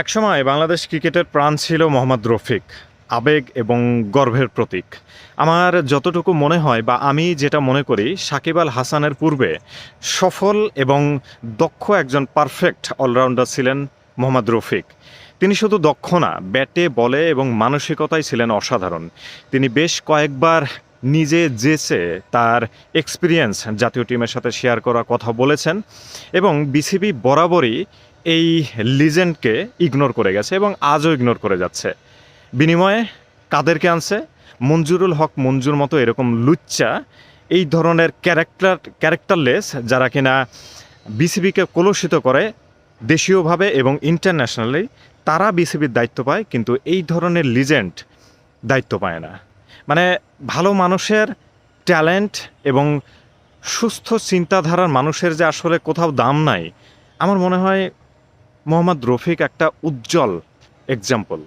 একসময় বাংলাদেশ ক্রিকেটের প্রাণ ছিল মোহাম্মদ রফিক, আবেগ এবং গর্বের প্রতীক। আমার যতটুকু মনে হয় বা আমি যেটা মনে করি, সাকিব আল হাসানের পূর্বে সফল এবং দক্ষ একজন পারফেক্ট অলরাউন্ডার ছিলেন মোহাম্মদ রফিক। তিনি শুধু দক্ষ না, ব্যাটে, বলে এবং মানসিকতায় ছিলেন অসাধারণ। তিনি বেশ কয়েকবার নিজে জেসে তার এক্সপিরিয়েন্স জাতীয় টিমের সাথে শেয়ার করা কথা বলেছেন এবং বিসিবি বরাবরই এই লিজেন্ডকে ইগনোর করে গেছে এবং আজও ইগনোর করে যাচ্ছে। বিনিময়ে কাদেরকে আনছে? মঞ্জুরুল হক মঞ্জুর মতো এরকম লুচ্চা, এই ধরনের ক্যারেক্টার ক্যারেক্টারলেস যারা কিনা বিসিবিকে কলুষিত করে দেশীয়ভাবে এবং ইন্টারন্যাশনালি তারা বিসিবির দায়িত্ব পায়, কিন্তু এই ধরনের লিজেন্ড দায়িত্ব পায় না। মানে ভালো মানুষের ট্যালেন্ট এবং সুস্থ চিন্তাধারার মানুষের যে আসলে কোথাও দাম নাই, আমার মনে হয় মোহাম্মদ রফিক একটা উজ্জ্বল এক্সাম্পল